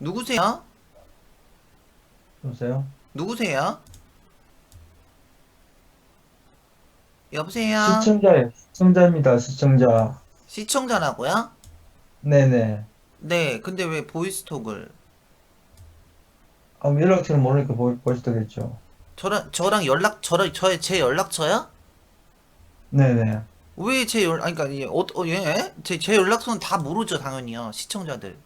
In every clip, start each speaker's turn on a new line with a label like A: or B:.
A: 누구세요?
B: 여보세요?
A: 누구세요? 여보세요?
B: 시청자예요. 시청자입니다. 시청자.
A: 시청자라고요?
B: 네네.
A: 네, 근데 왜 보이스톡을
B: 아, 연락처는 모르니까 보, 보시더겠죠.
A: 저랑 저랑 연락 저랑 저의 제 연락처요?
B: 네네.
A: 왜 제 연, 아니 그러니까 예, 어, 어, 예? 제, 제 연락처는 다 모르죠, 당연히요. 시청자들.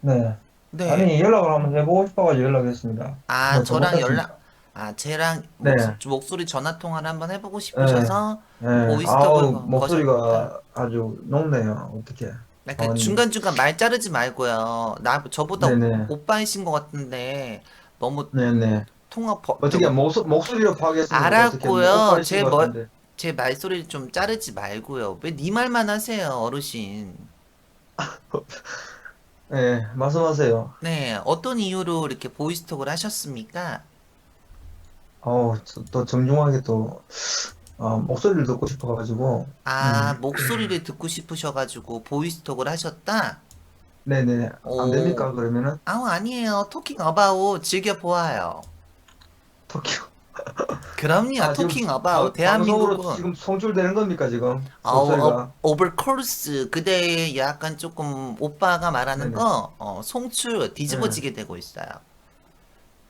B: 네.
A: 네.
B: 아니, 연락을 한번 해보고 싶어가지고 연락했습니다.
A: 아,
B: 뭐,
A: 저랑. 연락 아, 쟤랑
B: 네.
A: 목소, 목소리 전화 통화를 한번 해보고 싶으셔서
B: 네.
A: 보이스톡을
B: 아우,
A: 거-
B: 목소리가 아주 높네요. 어떻게.
A: 약간
B: 아니.
A: 중간중간 말 자르지 말고요. 나 저보다
B: 네네.
A: 오빠이신 것 같은데 너무
B: 네네.
A: 통화 버,
B: 어떻게 목소, 목소리로 파악했습니까?
A: 알았고요.
B: 어떻게 뭐 오빠이신 제것
A: 머-
B: 같은데.
A: 제 말소리를 좀 자르지 말고요. 왜 네 말만 하세요, 어르신.
B: 네, 말씀하세요.
A: 네, 어떤 이유로 이렇게 보이스톡을 하셨습니까?
B: 어우, 저- 또 정중하게 또, 어, 목소리를 듣고 싶어가지고.
A: 아,
B: 음.
A: 목소리를 듣고 싶으셔가지고 보이스톡을 하셨다?
B: 네네.
A: 오.
B: 안 됩니까? 그러면은?
A: 아우, 아니에요. 토킹 어바웃 즐겨보아요.
B: 터키요.
A: 그럼요,
B: 아, 지금
A: 토킹
B: 방-
A: 어바웃.
B: 방송으로
A: 대한민국은
B: 지금 송출되는 겁니까, 지금?
A: 아우,
B: 목소리가?
A: 어, 오버 콜스 그대의 약간 조금 오빠가 말하는
B: 네네.
A: 거 어, 송출 뒤집어지게 되고 있어요.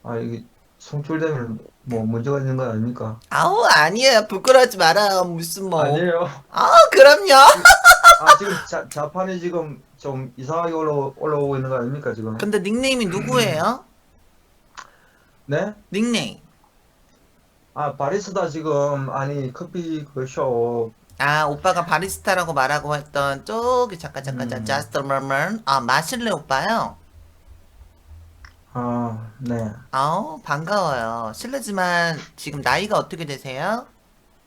B: 아, 이게 송출되면 뭐 문제가 있는 거 아닙니까?
A: 아우 아니에요 부끄러워하지 마라 무슨 뭐.
B: 아니에요.
A: 아 그럼요.
B: 아, 지금 자, 자판이 지금 좀 이상하게 올라, 올라오고 있는 거 아닙니까, 지금?
A: 근데 닉네임이 누구예요?
B: 네?
A: 닉네임.
B: 아, 바리스타 지금, 아니, 커피 그 숍.
A: 아 오빠가 바리스타라고 말하고 했던 저기 잠깐 잠깐
B: 음.
A: 잠깐 just a moment. 아 마실레 오빠요.
B: 아, 네.
A: 아우 반가워요. 실례지만 지금 나이가 어떻게 되세요?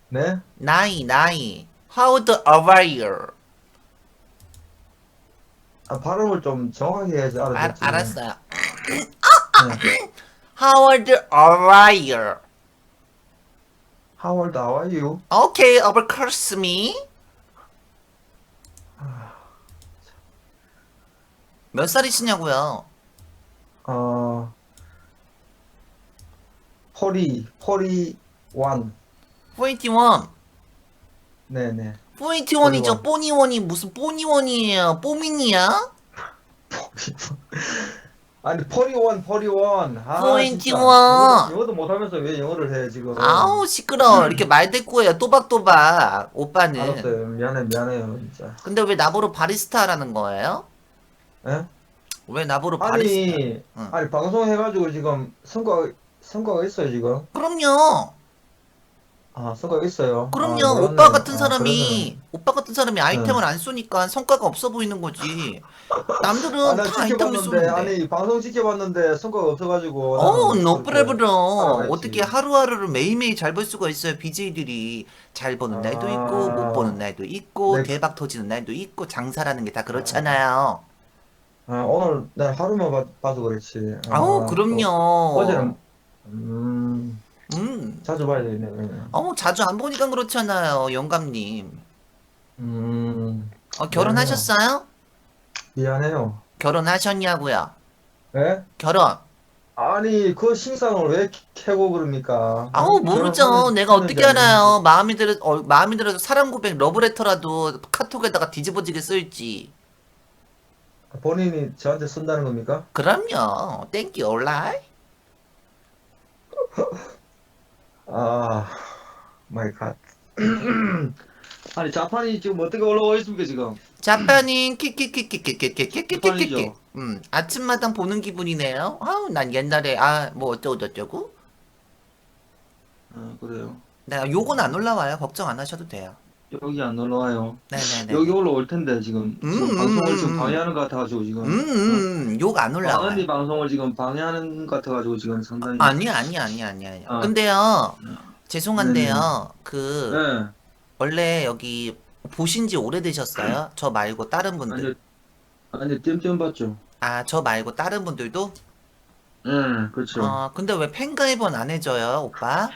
B: 네?
A: 나이 나이. How old are you?
B: 아, 발음을 좀 정확하게 해야지
A: 알,
B: 알아듣지.
A: 알았어요.
B: 네.
A: How old are you?
B: How old are you?
A: Okay, of course me. 몇 살이시냐고요?
B: 어, 포리, 포리, 원.
A: 41.
B: 네네.
A: 41이죠. 뽀니원이 무슨 뽀니원이에요. 뽀민이야?
B: 아니, 포리원, 포리원. 아,
A: 포인트
B: 진짜.
A: 원.
B: 영어도, 영어도 못하면서 왜 영어를 해, 지금.
A: 아우 시끄러. 이렇게 말대꾸해요. 또박또박. 오빠는.
B: 알았어요. 미안해, 미안해요, 진짜.
A: 근데 왜 나보러 바리스타라는 거예요?
B: 예?
A: 왜 나보러 바리스타?
B: 아니,
A: 응.
B: 아니, 방송 해가지고 지금 성과, 성과가 있어요, 지금.
A: 그럼요.
B: 아, 성과가 있어요.
A: 그럼요.
B: 아.
A: 오빠 같은
B: 아,
A: 사람이 오빠 같은 사람이 아이템을
B: 네.
A: 안 쏘니까 성과가 없어 보이는 거지. 남들은
B: 아,
A: 나다 아이템을
B: 지켜봤는데,
A: 쏘는데.
B: 아니, 방송 지켜봤는데 성과가 없어가지고.
A: 어,
B: 나는
A: 노
B: 그렇게
A: 프레브럼.
B: 알아봤지.
A: 어떻게 하루하루를 매일매일 잘볼 수가 있어요. BJ들이 잘 보는 날도 있고
B: 아.
A: 못 보는 날도 있고
B: 네.
A: 대박 터지는 날도 있고 장사라는 게 다 그렇잖아요.
B: 아, 오늘 난 하루만 봐, 봐서 그렇지. 아,
A: 아우, 그럼요.
B: 또 어제는, 음,
A: 음.
B: 자주 봐야 되겠네, 그러면.
A: 어, 자주 안 보니까 그렇잖아요. 영감님.
B: 음,
A: 어, 결혼하셨어요?
B: 미안해요.
A: 결혼하셨냐고요?
B: 예?
A: 결혼.
B: 아니, 그 신상을 왜 캐- 캐고 그럽니까?
A: 아우 모르죠.
B: 결혼하는-
A: 내가 어떻게 알아요? 마음에 들어 어, 마음에 들어서 사랑 고백 러브레터라도 카톡에다가 뒤집어지게 쓸지.
B: 알지. 본인이 저한테 쓴다는 겁니까?
A: 그럼요. 땡큐 올라이.
B: 아, 마이 갓. 아니, 자판이 지금 어떻게 올라와 있습니까, 지금?
A: 자빠님 키키키키키키키키키키키.
B: 자판이죠.
A: 음 아침마당 보는 기분이네요. 아우 난 옛날에 아 뭐 어쩌고 저쩌고.
B: 아, 그래요.
A: 네 요건 안 올라와요. 걱정 안 하셔도 돼요.
B: 여기 안 올라와요.
A: 네네네.
B: 여기 올라올 텐데, 지금. 지금
A: 음,
B: 방송을
A: 음,
B: 지금
A: 음.
B: 방해하는 것 같아가지고, 지금.
A: 음음 욕안 올라와요.
B: 언니 방송을 지금 방해하는 것 같아가지고, 지금 상당히.
A: 아니 아니 아니 아니 아니.
B: 아.
A: 근데요 죄송한데요 그
B: 네.
A: 원래 여기 보신 지 오래되셨어요? 저 말고 다른 분들.
B: 아니, 아니, 띄엄띄엄 봤죠.
A: 아, 저 말고 다른 분들도?
B: 네, 그렇죠.
A: 어, 근데 왜 팬가입은 안 해줘요, 오빠?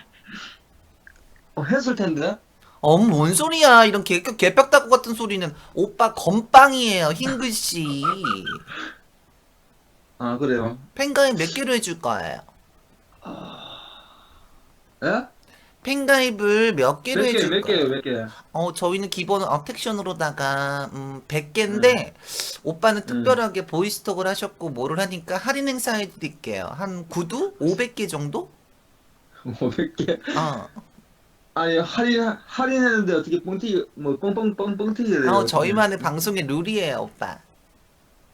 B: 어, 했을 텐데?
A: 어, 뭔 소리야. 이런 개, 개벽다구 같은 소리는. 오빠 건빵이에요, 흰 글씨.
B: 아, 그래요.
A: 팬가입 몇 개로 해줄 거예요?
B: 예?
A: 팬가입을 몇 개로
B: 몇 개,
A: 해줄
B: 몇
A: 거예요?
B: 개요, 몇 개?
A: 어, 저희는 기본 어택션으로다가 음, 100개인데 오빠는 특별하게 보이스톡을 하셨고 뭐를 하니까 할인 행사해 드릴게요. 한 구두 500개 정도?
B: 500개?
A: 어.
B: 아니, 할인, 할인했는데 어떻게 뻥튀기, 뭐, 뻥뻥, 뻥 뻥 튀기래요?
A: 어, 저희만의 방송의 룰이에요, 오빠.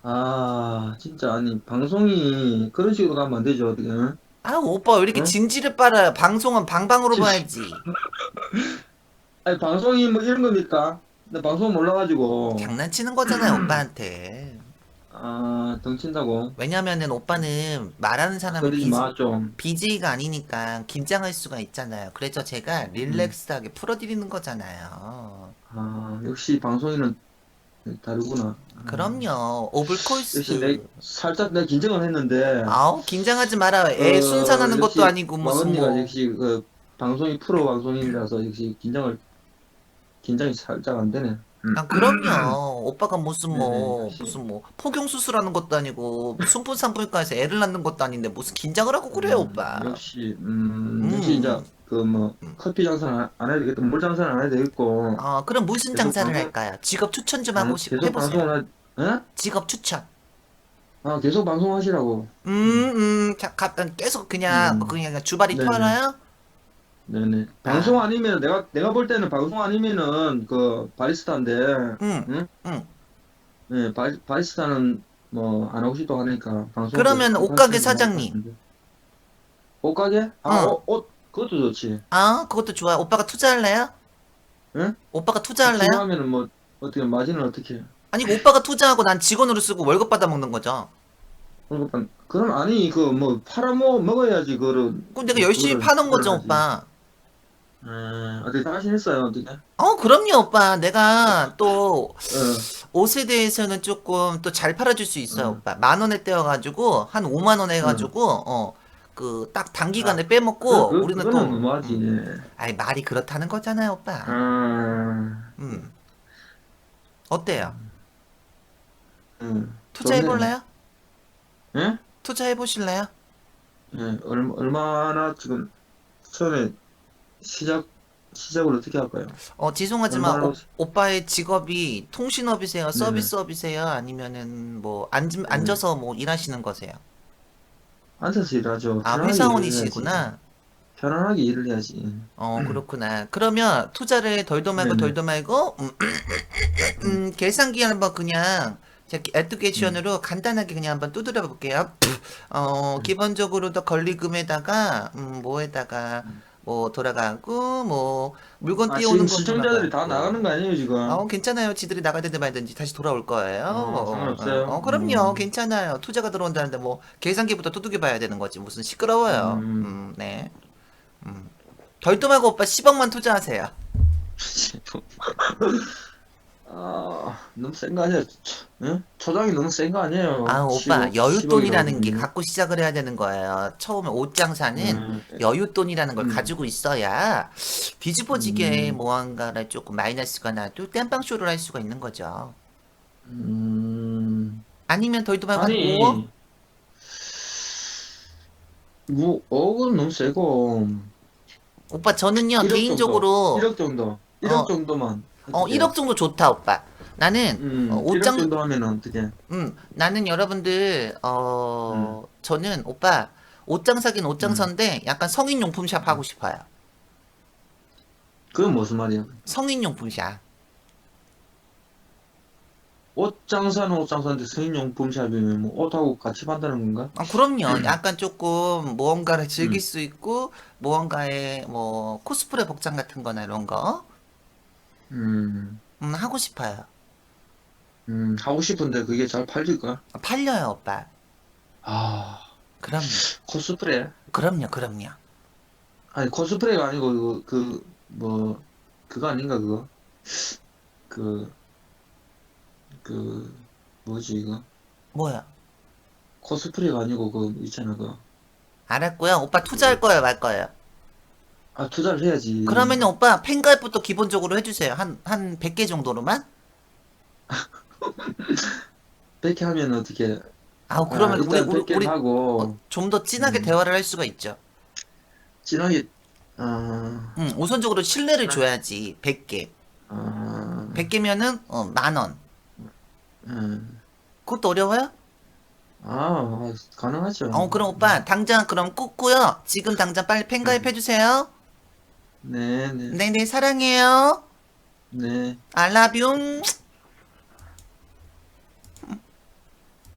B: 아, 진짜, 아니, 방송이 그런 식으로 가면 안 되죠, 어떻게. 응?
A: 아, 오빠 왜 이렇게
B: 응?
A: 진지를 빨아요? 방송은 방방으로
B: 진-
A: 봐야지.
B: 아니, 방송이 뭐 이런 겁니까? 나 방송 몰라가지고.
A: 장난치는 거잖아요, 오빠한테.
B: 아, 덩친다고.
A: 왜냐면은 오빠는 말하는 사람이
B: 그러지 마, 좀.
A: BJ가 아니니까 긴장할 수가 있잖아요. 그래서 제가 릴렉스하게 풀어드리는 거잖아요.
B: 아, 역시 방송인은 다르구나.
A: 그럼요.
B: 내, 살짝 내가 긴장을 했는데.
A: 아우 긴장하지 마라. 애
B: 어,
A: 순산하는
B: 역시
A: 것도 아니고 무슨
B: 마언니가
A: 뭐.
B: 역시 그 방송이 프로 방송인이라서 역시 긴장을 긴장이 살짝 안 되네. 음.
A: 아 그럼요. 오빠가 무슨 뭐
B: 네.
A: 무슨 뭐 포경 수술하는 것도 아니고 순분 산부인과에서 애를 낳는 것도 아닌데 무슨 긴장을 하고 그래요,
B: 음,
A: 오빠.
B: 역시 음,
A: 음.
B: 역시 이제 그 뭐 커피 장사는 안- 안 해야 되겠다, 물 장사는 안 해야 되겠고.
A: 어 그럼 무슨
B: 계속
A: 장사를
B: 방송-
A: 할까요? 직업 추천 좀 하고 싶
B: 계속
A: 해보세요.
B: 방송을 하, 예?
A: 직업 추천.
B: 아 계속 방송하시라고.
A: 음, 음, 자, 갖다 계속 그냥
B: 음.
A: 그냥 주발이
B: 네네.
A: 털어요?
B: 네네. 방송 아니면 내가 내가 볼 때는 방송 아니면은 그 바리스타인데,
A: 응,
B: 응?
A: 응.
B: 네 바리, 바리스타는 뭐 안 하고 싶다고 하니까 방송.
A: 그러면 옷가게 사장님.
B: 옷가게? 아,
A: 응.
B: 옷, 옷 그것도 좋지.
A: 아, 그것도 좋아요. 오빠가 투자할래요?
B: 응?
A: 오빠가 투자할래요?
B: 하면은 뭐 어떻게 마진은 어떻게? 해?
A: 아니, 오빠가 투자하고 난 직원으로 쓰고 월급 받아 먹는 거죠.
B: 그러니까 그럼 아니 그 뭐 팔아먹 먹어야지 그거를.
A: 그럼 내가 열심히 파는 거죠. 오빠.
B: 음, 어떻게 있어요 어떻게? 어.
A: 어, 그럼요, 오빠. 내가 또 옷에 대해서는 조금 또 잘 팔아줄 수 있어요,
B: 응.
A: 오빠. 만 원에 떼어가지고 한 5만 원 해가지고 어. 그 딱 단기간에 빼먹고
B: 그, 그,
A: 우리는 또
B: 그거는 너무하지.
A: 음, 아니 말이 그렇다는 거잖아요, 오빠.
B: 음,
A: 음. 어때요?
B: 음.
A: 투자해볼래요?
B: 예?
A: 투자해보실래요?
B: 예, 얼마, 얼마나 지금 처음에 시작 시작을 어떻게 할까요?
A: 어, 죄송하지만
B: 얼마나
A: 오, 오빠의 직업이 통신업이세요? 서비스업이세요? 아니면은 뭐 앉, 앉아서 뭐 일하시는 거세요?
B: 앉아서 일하죠.
A: 아,
B: 편안하게 일을
A: 회사원이시구나.
B: 편안하게 일을 해야지.
A: 어, 그렇구나. 그러면 투자를 덜도 말고
B: 네네.
A: 덜도 말고 음, 음, 계산기 한번 그냥 제가 애플리케이션으로 간단하게 그냥 한번 두드려 볼게요. 어, 기본적으로 더 권리금에다가 음, 뭐에다가 뭐 돌아가고 뭐 물건
B: 아,
A: 띄우는
B: 지금
A: 거
B: 시청자들이 다
A: 돌아가고.
B: 나가는 거 아니에요, 지금?
A: 어, 괜찮아요. 지들이 나가든지 말든지 다시 돌아올 거예요.
B: 어, 상관없어요.
A: 어, 그럼요.
B: 음.
A: 괜찮아요. 투자가 들어온다는데 뭐 계산기부터 두들겨 봐야 되는 거지. 무슨 시끄러워요.
B: 음.
A: 음, 네. 음. 덜도 말고 오빠 10억만 투자하세요.
B: 아, 너무 센 거 아니야? 초- 응? 초장이 너무 센 거 아니에요?
A: 아, 오빠,
B: 10억,
A: 여윳돈이라는
B: 10억
A: 게
B: 이라고.
A: 갖고 시작을 해야 되는 거예요. 처음에 옷 장사는
B: 음,
A: 여윳돈이라는 걸
B: 음.
A: 가지고 있어야 뒤집어지게
B: 음.
A: 무언가를 조금 마이너스가 나도 땜빵쇼를 할 수가 있는 거죠.
B: 음,
A: 아니면 한
B: 아니,
A: 5억?
B: 뭐, 5억은 너무 세고,
A: 오빠, 저는요,
B: 1억
A: 개인적으로,
B: 1억 정도, 1억
A: 어.
B: 정도만.
A: 어,
B: 어떻게
A: 1억 정도 좋다, 오빠. 나는,
B: 음,
A: 어,
B: 1억
A: 옷장,
B: 정도 하면 어떻게?
A: 음, 나는 여러분들, 어, 저는 오빠, 옷장 사긴 옷장
B: 음.
A: 사인데 약간 성인용품 샵 하고 싶어요.
B: 그건 무슨 말이야?
A: 성인용품 샵.
B: 옷 장사는 옷 장사인데 성인용품 샵이면 뭐 옷하고 같이 판다는 건가?
A: 아, 그럼요. 약간 조금 무언가를 즐길
B: 음.
A: 수 있고, 무언가의 뭐, 코스프레 복장 같은 거나 이런 거,
B: 음,
A: 음, 하고 싶어요.
B: 음, 하고 싶은데 그게 잘 팔릴까?
A: 팔려요, 오빠.
B: 아,
A: 그럼요.
B: 코스프레?
A: 그럼요, 그럼요.
B: 아니, 코스프레가 아니고, 그, 그, 뭐, 그거 아닌가, 그거? 그, 그, 뭐지, 이거?
A: 뭐야?
B: 코스프레가 아니고, 그, 있잖아, 그.
A: 알았고요. 오빠 투자할 거예요, 말 거예요?
B: 아, 투자를 해야지.
A: 그러면 오빠 팬가입부터 기본적으로 해주세요. 한, 한 100개 정도로만?
B: 100개 하면 어떻게,
A: 아 그러면
B: 아,
A: 우리
B: 일단
A: 우리,
B: 100개
A: 우리
B: 하고
A: 좀 더 진하게
B: 음.
A: 대화를 할 수가 있죠.
B: 진하게 어,
A: 음, 우선적으로
B: 아.
A: 신뢰를 줘야지. 100개.
B: 어,
A: 100개면은 어, 만 원.
B: 음.
A: 그것도 어려워요?
B: 아 가능하죠.
A: 어, 그럼 오빠 당장 그럼 꽂고요. 지금 당장 빨리 팬가입 해주세요.
B: 네 네
A: 네네 사랑해요.
B: 네.
A: I love you.